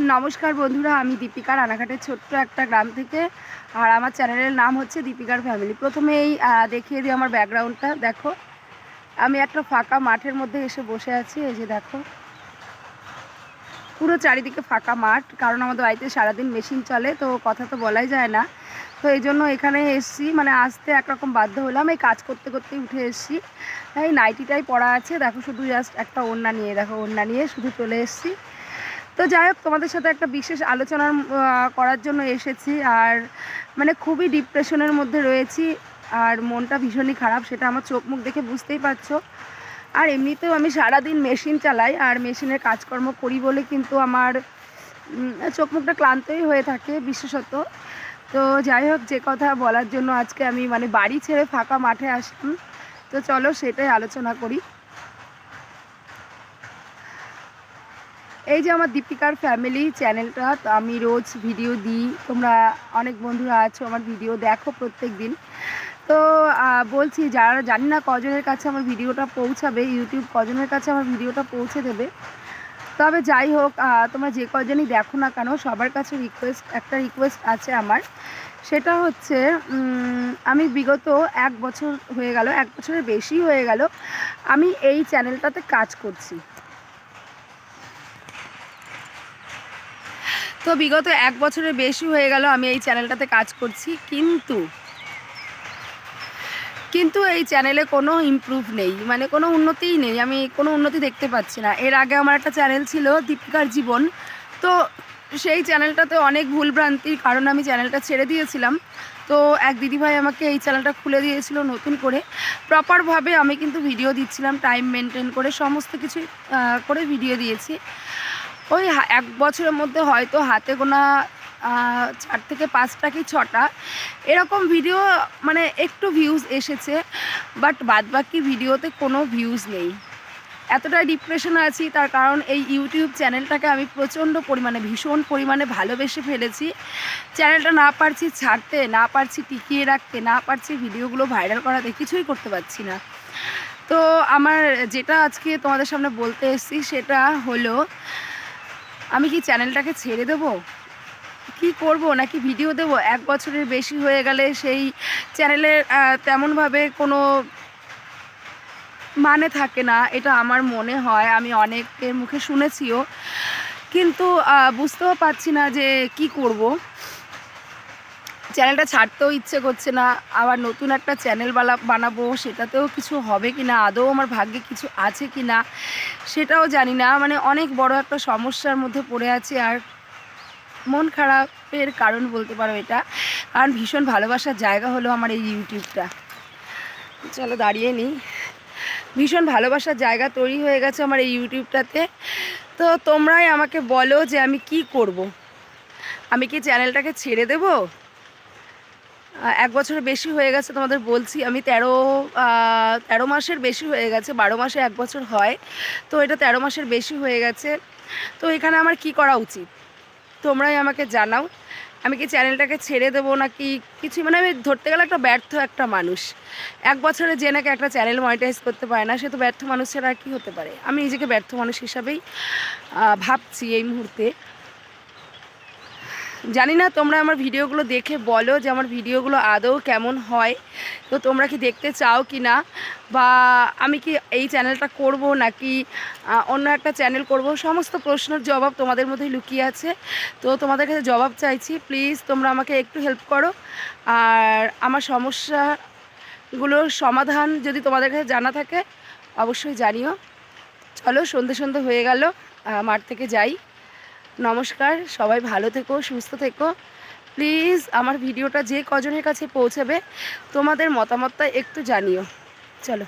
নমস্কার বন্ধুরা, আমি দীপিকা রানাঘাটের ছোট্ট একটা গ্রাম থেকে, আর আমার চ্যানেলের নাম হচ্ছে দীপিকার ফ্যামিলি। প্রথমেই দেখিয়ে দিই আমার ব্যাকগ্রাউন্ডটা, দেখো। আমি একটা ফাঁকা মাঠের মধ্যে এসে বসে আছি, এই যে দেখো। পুরো চারিদিকে ফাঁকা মাঠ, কারণ আমাদের বাড়িতে সারাদিন মেশিন চলে, তো কথা তো বলাই যায় না। তো এই জন্য এখানে এসছি মানে আসতে একরকম বাধ্য হলাম, এই কাজ করতে করতে উঠে এসছি। এই নাইটিটাই পড়া আছে, দেখো শুধু জাস্ট একটা ওড়না নিয়ে, দেখো ওড়না নিয়ে শুধু চলে এসছি। তো যাই হোক, তোমাদের সাথে একটা বিশেষ আলোচনা করার জন্য এসেছি আর মানে খুবই ডিপ্রেশনের মধ্যে রয়েছি আর মনটা ভীষণই খারাপ, সেটা আমার চোখ মুখ দেখে বুঝতেই পারছ। আর এমনিতেও আমি সারাদিন মেশিন চালাই আর মেশিনের কাজকর্ম করি বলে কিন্তু আমার চোখ মুখটা ক্লান্তই হয়ে থাকে বিশেষত। তো যাই হোক, যে কথা বলার জন্য আজকে আমি মানে বাড়ি ছেড়ে ফাঁকা মাঠে আসলাম। তো চলো সেটাই আলোচনা করি। এই যে আমার দীপিকার ফ্যামিলি চ্যানেলটা তো আমি রোজ ভিডিও দিই। তোমরা অনেক বন্ধুরা আছো, আমার ভিডিও দেখো প্রত্যেক দিন তো বলছি, যারা জানি না কজনের কাছে আমার ভিডিওটা পৌঁছাবে ইউটিউব কজনের কাছে আমার ভিডিওটা পৌঁছে দেবে। তবে যাই হোক তোমরা যে কজনই দেখো না কেন, সবার কাছে রিকোয়েস্ট একটা রিকোয়েস্ট আছে আমার। সেটা হচ্ছে আমি বিগত এক বছর হয়ে গেল, এক বছরের বেশি হয়ে গেল, আমি এই চ্যানেলটাতে কাজ করছি। তো বিগত এক বছরের বেশি হয়ে গেল আমি এই চ্যানেলটাতে কাজ করছি, কিন্তু কিন্তু এই চ্যানেলে কোনো ইমপ্রুভ নেই মানে কোনো উন্নতিই নেই, আমি কোনো উন্নতি দেখতে পাচ্ছি না। এর আগে আমার একটা চ্যানেল ছিল দীপিকার জীবন, তো সেই চ্যানেলটাতে অনেক ভুলভ্রান্তির কারণে আমি চ্যানেলটা ছেড়ে দিয়েছিলাম। তো এক দিদিভাই আমাকে এই চ্যানেলটা খুলে দিয়েছিল নতুন করে। প্রপারভাবে আমি কিন্তু ভিডিও দিচ্ছিলাম, টাইম মেনটেন করে সমস্ত কিছু করে ভিডিও দিয়েছি। ওই এক বছরের মধ্যে হয়তো হাতে গোনা চার থেকে পাঁচটা কি ছটা, এরকম ভিডিও মানে একটু ভিউজ এসেছে বাট বাদবাকি ভিডিওতে কোনো ভিউজ নেই। এতটা ডিপ্রেশনে আছি, তার কারণ এই ইউটিউব চ্যানেলটাকে আমি প্রচণ্ড পরিমাণে, ভীষণ পরিমাণে ভালোবেসে ফেলেছি। চ্যানেলটা না পারছি ছাড়তে, না পারছি টিকিয়ে রাখতে, না পারছি ভিডিওগুলো ভাইরাল করাতে, কিছুই করতে পারছি না। তো আমার যেটা আজকে তোমাদের সামনে বলতে এসেছি, সেটা হলো আমি কি চ্যানেলটাকে ছেড়ে দেবো? কি করব? নাকি ভিডিও দেব? এক বছরের বেশি হয়ে গেলে সেই চ্যানেলের তেমনভাবে কোনো মানে থাকে না। এটা আমার মনে হয়। আমি অনেকের মুখে শুনেছিও। কিন্তু বুঝতেও পারছি না যে কি করব। চ্যানেলটা ছাড়তেও ইচ্ছে করছে না, আবার নতুন একটা চ্যানেল বানাবো, সেটাতেও কিছু হবে কি না, আদৌ আমার ভাগ্যে কিছু আছে কি না, সেটাও জানি না। মানে অনেক বড় একটা সমস্যার মধ্যে পড়ে আছে আর মন খারাপের কারণ বলতে পারো এটা, কারণ ভীষণ ভালোবাসার জায়গা হলো আমার এই ইউটিউবটা। চলো দাঁড়িয়ে নিই ভীষণ ভালোবাসার জায়গা তৈরি হয়ে গেছে আমার এই ইউটিউবটাতে। তো তোমরাই আমাকে বলো যে আমি কি করব। আমি কি চ্যানেলটাকে ছেড়ে দেব? এক বছরের বেশি হয়ে গেছে তোমাদের বলছি, আমি তেরো তেরো মাসের বেশি হয়ে গেছে, বারো মাসে এক বছর হয়, তো এটা তেরো মাসের বেশি হয়ে গেছে। তো এখানে আমার কি করা উচিত? তোমরাই আমাকে জানাও। আমি কি চ্যানেলটাকে ছেড়ে দেবো নাকি কিছু? মানে আমি ধরতে গেলে একটা ব্যর্থ একটা মানুষ। এক বছরে যে নাকি একটা চ্যানেল মনিটাইজ করতে পারে না, সে তো ব্যর্থ মানুষ ছাড়া আর কী হতে পারে? আমি নিজেকে ব্যর্থ মানুষ হিসাবেই ভাবছি এই মুহূর্তে। জানি না, তোমরা আমার ভিডিওগুলো দেখে বলো যে আমার ভিডিওগুলো আদৌ কেমন হয়। তো তোমরা কি দেখতে চাও কি না? বা আমি কি এই চ্যানেলটা করব নাকি অন্য একটা চ্যানেল করব? সমস্ত প্রশ্নের জবাব তোমাদের মধ্যেই লুকিয়ে আছে। তো তোমাদের কাছে জবাব চাইছি প্লিজ তোমরা আমাকে একটু হেল্প করো। আর আমার সমস্যাগুলোর সমাধান যদি তোমাদের কাছে জানা থাকে, অবশ্যই জানিও। চলো, সন্ধে সন্ধে হয়ে গেল মাঠ থেকে যাই। নমস্কার, সবাই ভালো থেকো, সুস্থ থেকো। প্লিজ আমার ভিডিওটা যে কজনের কাছে পৌঁছাবে, তোমাদের মতামতটা একটু জানিও। চলো।